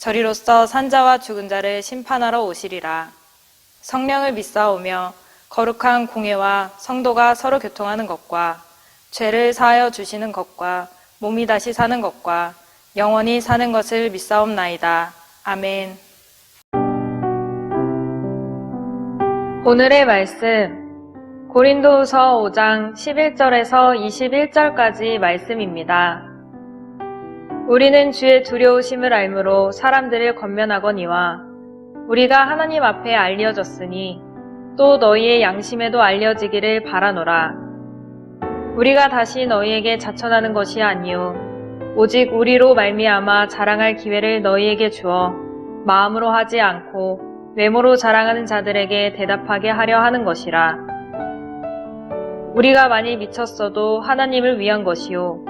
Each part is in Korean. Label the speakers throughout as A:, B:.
A: 저리로서 산자와 죽은 자를 심판하러 오시리라. 성령을 믿사오며 거룩한 공예와 성도가 서로 교통하는 것과 죄를 사하여 주시는 것과 몸이 다시 사는 것과 영원히 사는 것을 믿사옵나이다. 아멘. 오늘의 말씀 고린도후서 5장 11절에서 21절까지 말씀입니다. 우리는 주의 두려우심을 알므로 사람들을 건면하거니와 우리가 하나님 앞에 알려졌으니 또 너희의 양심에도 알려지기를 바라노라. 우리가 다시 너희에게 자천하는 것이 아니요 오직 우리로 말미암아 자랑할 기회를 너희에게 주어 마음으로 하지 않고 외모로 자랑하는 자들에게 대답하게 하려 하는 것이라. 우리가 많이 미쳤어도 하나님을 위한 것이요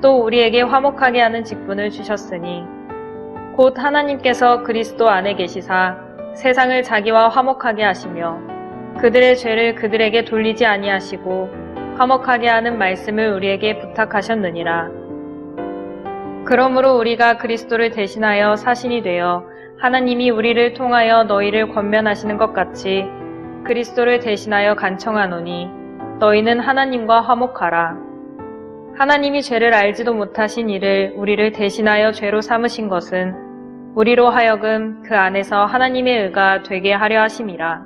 A: 또 우리에게 화목하게 하는 직분을 주셨으니 곧 하나님께서 그리스도 안에 계시사 세상을 자기와 화목하게 하시며 그들의 죄를 그들에게 돌리지 아니하시고 화목하게 하는 말씀을 우리에게 부탁하셨느니라. 그러므로 우리가 그리스도를 대신하여 사신이 되어 하나님이 우리를 통하여 너희를 권면하시는 것 같이 그리스도를 대신하여 간청하노니 너희는 하나님과 화목하라. 하나님이 죄를 알지도 못하신 이를 우리를 대신하여 죄로 삼으신 것은 우리로 하여금 그 안에서 하나님의 의가 되게 하려 하심이라.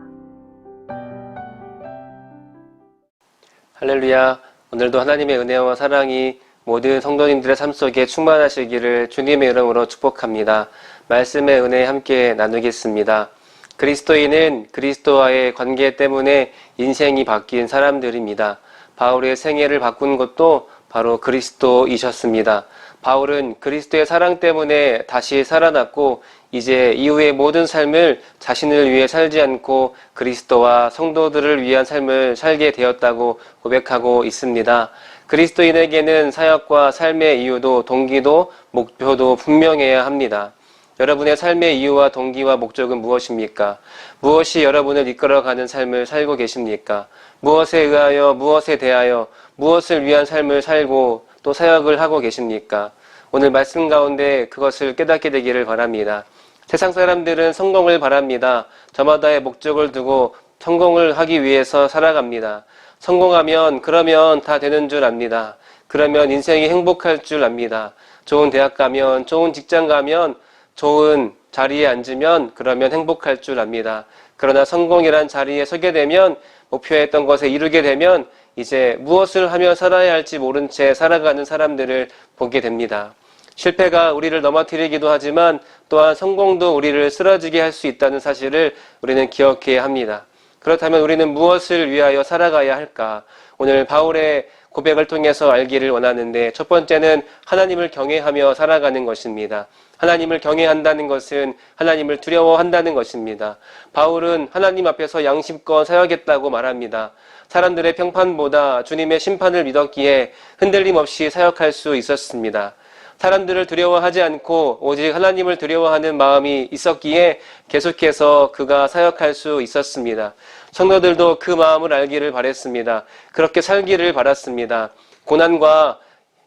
B: 할렐루야. 오늘도 하나님의 은혜와 사랑이 모든 성도님들의 삶 속에 충만하시기를 주님의 이름으로 축복합니다. 말씀의 은혜 함께 나누겠습니다. 그리스도인은 그리스도와의 관계 때문에 인생이 바뀐 사람들입니다. 바울의 생애를 바꾼 것도 바로 그리스도이셨습니다. 바울은 그리스도의 사랑 때문에 다시 살아났고 이제 이후의 모든 삶을 자신을 위해 살지 않고 그리스도와 성도들을 위한 삶을 살게 되었다고 고백하고 있습니다. 그리스도인에게는 사역과 삶의 이유도 동기도 목표도 분명해야 합니다. 여러분의 삶의 이유와 동기와 목적은 무엇입니까? 무엇이 여러분을 이끌어가는 삶을 살고 계십니까? 무엇에 의하여, 무엇에 대하여, 무엇을 위한 삶을 살고 또 사역을 하고 계십니까? 오늘 말씀 가운데 그것을 깨닫게 되기를 바랍니다. 세상 사람들은 성공을 바랍니다. 저마다의 목적을 두고 성공을 하기 위해서 살아갑니다. 성공하면 그러면 다 되는 줄 압니다. 그러면 인생이 행복할 줄 압니다. 좋은 대학 가면, 좋은 직장 가면, 좋은 자리에 앉으면 그러면 행복할 줄 압니다. 그러나 성공이란 자리에 서게 되면 목표했던 것에 이르게 되면 이제 무엇을 하며 살아야 할지 모른 채 살아가는 사람들을 보게 됩니다. 실패가 우리를 넘어뜨리기도 하지만 또한 성공도 우리를 쓰러지게 할 수 있다는 사실을 우리는 기억해야 합니다. 그렇다면 우리는 무엇을 위하여 살아가야 할까? 오늘 바울의 고백을 통해서 알기를 원하는데 첫 번째는 하나님을 경외하며 살아가는 것입니다. 하나님을 경외한다는 것은 하나님을 두려워한다는 것입니다. 바울은 하나님 앞에서 양심껏 사역했다고 말합니다. 사람들의 평판보다 주님의 심판을 믿었기에 흔들림 없이 사역할 수 있었습니다. 사람들을 두려워하지 않고 오직 하나님을 두려워하는 마음이 있었기에 계속해서 그가 사역할 수 있었습니다. 성도들도 그 마음을 알기를 바랬습니다. 그렇게 살기를 바랐습니다. 고난과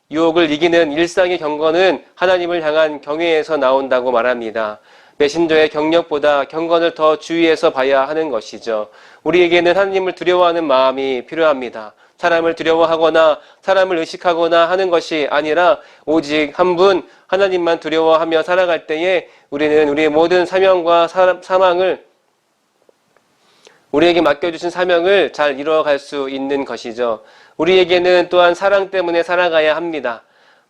B: 유혹을 이기는 일상의 경건은 하나님을 향한 경외에서 나온다고 말합니다. 메신저의 경력보다 경건을 더 주의해서 봐야 하는 것이죠. 우리에게는 하나님을 두려워하는 마음이 필요합니다. 사람을 두려워하거나 사람을 의식하거나 하는 것이 아니라 오직 한 분 하나님만 두려워하며 살아갈 때에 우리는 우리의 모든 사명과 사- 사망을 우리에게 맡겨주신 사명을 잘 이루어갈 수 있는 것이죠. 우리에게는 또한 사랑 때문에 살아가야 합니다.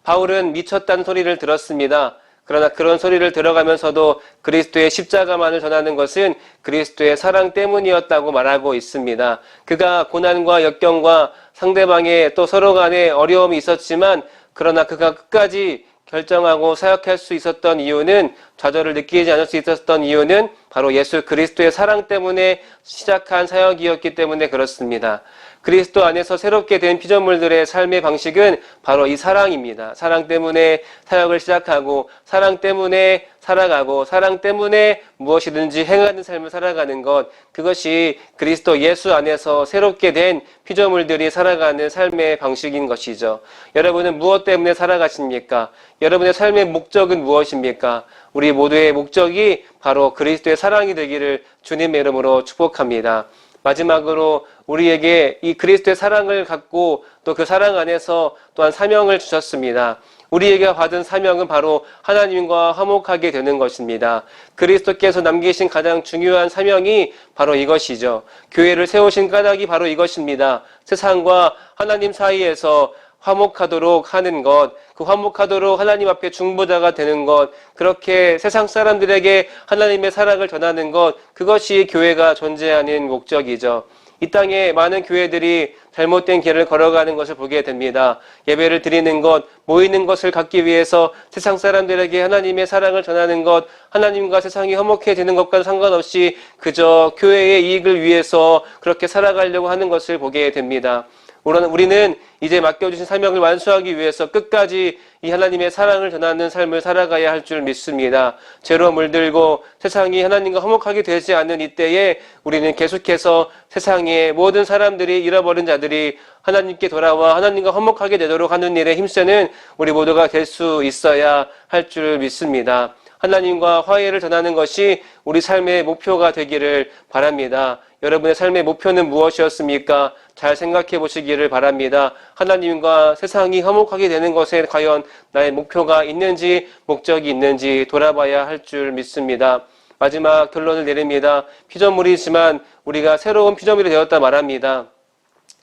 B: 바울은 미쳤다는 소리를 들었습니다. 그러나 그런 소리를 들어가면서도 그리스도의 십자가만을 전하는 것은 그리스도의 사랑 때문이었다고 말하고 있습니다. 그가 고난과 역경과 상대방의 또 서로 간에 어려움이 있었지만 그러나 그가 끝까지 결정하고 사역할 수 있었던 이유는 좌절을 느끼지 않을 수 있었던 이유는 바로 예수 그리스도의 사랑 때문에 시작한 사역이었기 때문에 그렇습니다. 그리스도 안에서 새롭게 된 피조물들의 삶의 방식은 바로 이 사랑입니다. 사랑 때문에 사역을 시작하고 사랑 때문에 살아가고 사랑 때문에 무엇이든지 행하는 삶을 살아가는 것 그것이 그리스도 예수 안에서 새롭게 된 피조물들이 살아가는 삶의 방식인 것이죠. 여러분은 무엇 때문에 살아가십니까? 여러분의 삶의 목적은 무엇입니까? 우리 모두의 목적이 바로 그리스도의 사랑이 되기를 주님의 이름으로 축복합니다. 마지막으로 우리에게 이 그리스도의 사랑을 갖고 또 그 사랑 안에서 또한 사명을 주셨습니다. 우리에게 받은 사명은 바로 하나님과 화목하게 되는 것입니다. 그리스도께서 남기신 가장 중요한 사명이 바로 이것이죠. 교회를 세우신 까닭이 바로 이것입니다. 세상과 하나님 사이에서 화목하도록 하는 것, 그 화목하도록 하나님 앞에 중보자가 되는 것, 그렇게 세상 사람들에게 하나님의 사랑을 전하는 것, 그것이 교회가 존재하는 목적이죠. 이 땅에 많은 교회들이 잘못된 길을 걸어가는 것을 보게 됩니다. 예배를 드리는 것, 모이는 것을 갖기 위해서 세상 사람들에게 하나님의 사랑을 전하는 것, 하나님과 세상이 화목해지는 것과 상관없이 그저 교회의 이익을 위해서 그렇게 살아가려고 하는 것을 보게 됩니다. 우리는- 이제 맡겨주신 사명을 완수하기 위해서 끝까지 이 하나님의 사랑을 전하는 삶을 살아가야 할 줄 믿습니다. 죄로 물들고 세상이 하나님과 화목하게 되지 않는 이때에 우리는 계속해서 세상의 모든 사람들이 잃어버린 자들이 하나님께 돌아와 하나님과 화목하게 되도록 하는 일에 힘쓰는 우리 모두가 될 수 있어야 할 줄 믿습니다. 하나님과 화해를 전하는 것이 우리 삶의 목표가 되기를 바랍니다. 여러분의 삶의 목표는 무엇이었습니까? 잘 생각해 보시기를 바랍니다. 하나님과 세상이 화목하게 되는 것에 과연 나의 목표가 있는지, 목적이 있는지 돌아봐야 할 줄 믿습니다. 마지막 결론을 내립니다. 피조물이지만 우리가 새로운 피조물이 되었다 말합니다.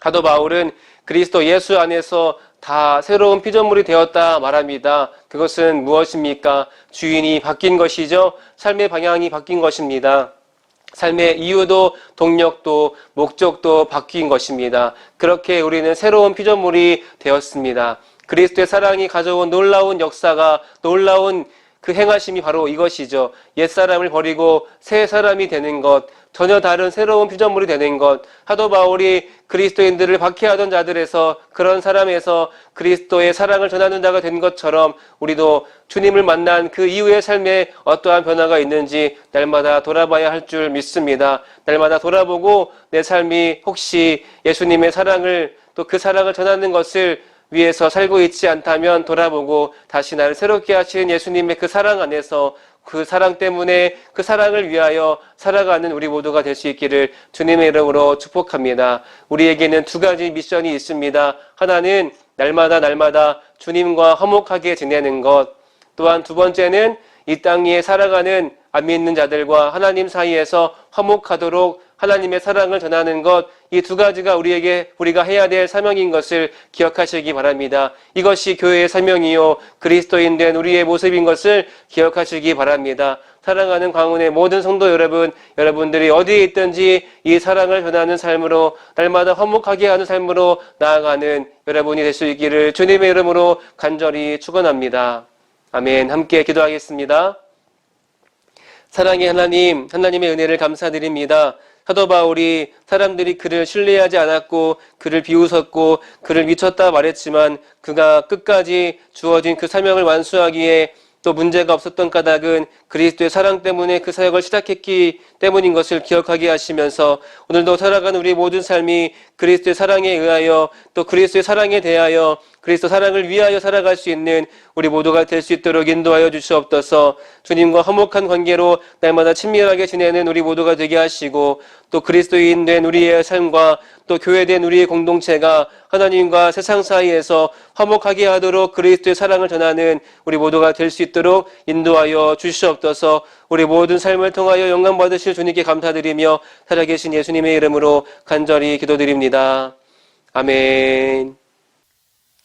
B: 사도 바울은 그리스도 예수 안에서 다 새로운 피조물이 되었다 말합니다. 그것은 무엇입니까? 주인이 바뀐 것이죠. 삶의 방향이 바뀐 것입니다. 삶의 이유도 동력도 목적도 바뀐 것입니다. 그렇게 우리는 새로운 피조물이 되었습니다. 그리스도의 사랑이 가져온 놀라운 역사가 놀라운 그 행하심이 바로 이것이죠. 옛사람을 버리고 새 사람이 되는 것, 전혀 다른 새로운 피조물이 되는 것. 사도 바울이 그리스도인들을 박해하던 자들에서 그런 사람에서 그리스도의 사랑을 전하는 자가 된 것처럼 우리도 주님을 만난 그 이후의 삶에 어떠한 변화가 있는지 날마다 돌아봐야 할 줄 믿습니다. 날마다 돌아보고 내 삶이 혹시 예수님의 사랑을 또 그 사랑을 전하는 것을 위해서 살고 있지 않다면 돌아보고 다시 나를 새롭게 하시는 예수님의 그 사랑 안에서 그 사랑 때문에 그 사랑을 위하여 살아가는 우리 모두가 될 수 있기를 주님의 이름으로 축복합니다. 우리에게는 두 가지 미션이 있습니다. 하나는 날마다 날마다 주님과 화목하게 지내는 것. 또한 두 번째는 이땅 위에 살아가는 안 믿는 자들과 하나님 사이에서 화목하도록 하나님의 사랑을 전하는 것, 이 두 가지가 우리에게 우리가 해야 될 사명인 것을 기억하시기 바랍니다. 이것이 교회의 사명이요 그리스도인 된 우리의 모습인 것을 기억하시기 바랍니다. 사랑하는 광운의 모든 성도 여러분, 여러분들이 어디에 있든지 이 사랑을 전하는 삶으로 날마다 화목하게 하는 삶으로 나아가는 여러분이 될 수 있기를 주님의 이름으로 간절히 축원합니다. 아멘. 함께 기도하겠습니다. 사랑의 하나님, 하나님의 은혜를 감사드립니다. 사도 바울이 사람들이 그를 신뢰하지 않았고 그를 비웃었고 그를 미쳤다 말했지만 그가 끝까지 주어진 그 사명을 완수하기에 또 문제가 없었던 까닭은 그리스도의 사랑 때문에 그 사역을 시작했기 때문인 것을 기억하게 하시면서 오늘도 살아가는 우리 모든 삶이 그리스도의 사랑에 의하여 또 그리스도의 사랑에 대하여 그리스도 사랑을 위하여 살아갈 수 있는 우리 모두가 될 수 있도록 인도하여 주시옵소서 주님과 화목한 관계로 날마다 친밀하게 지내는 우리 모두가 되게 하시고 또 그리스도인 된 우리의 삶과 또 교회된 우리의 공동체가 하나님과 세상 사이에서 화목하게 하도록 그리스도의 사랑을 전하는 우리 모두가 될 수 있도록 인도하여 주시옵소서 우리 모든 삶을 통하여 영광 받으실 주님께 감사드리며 살아계신 예수님의 이름으로 간절히 기도드립니다. 아멘.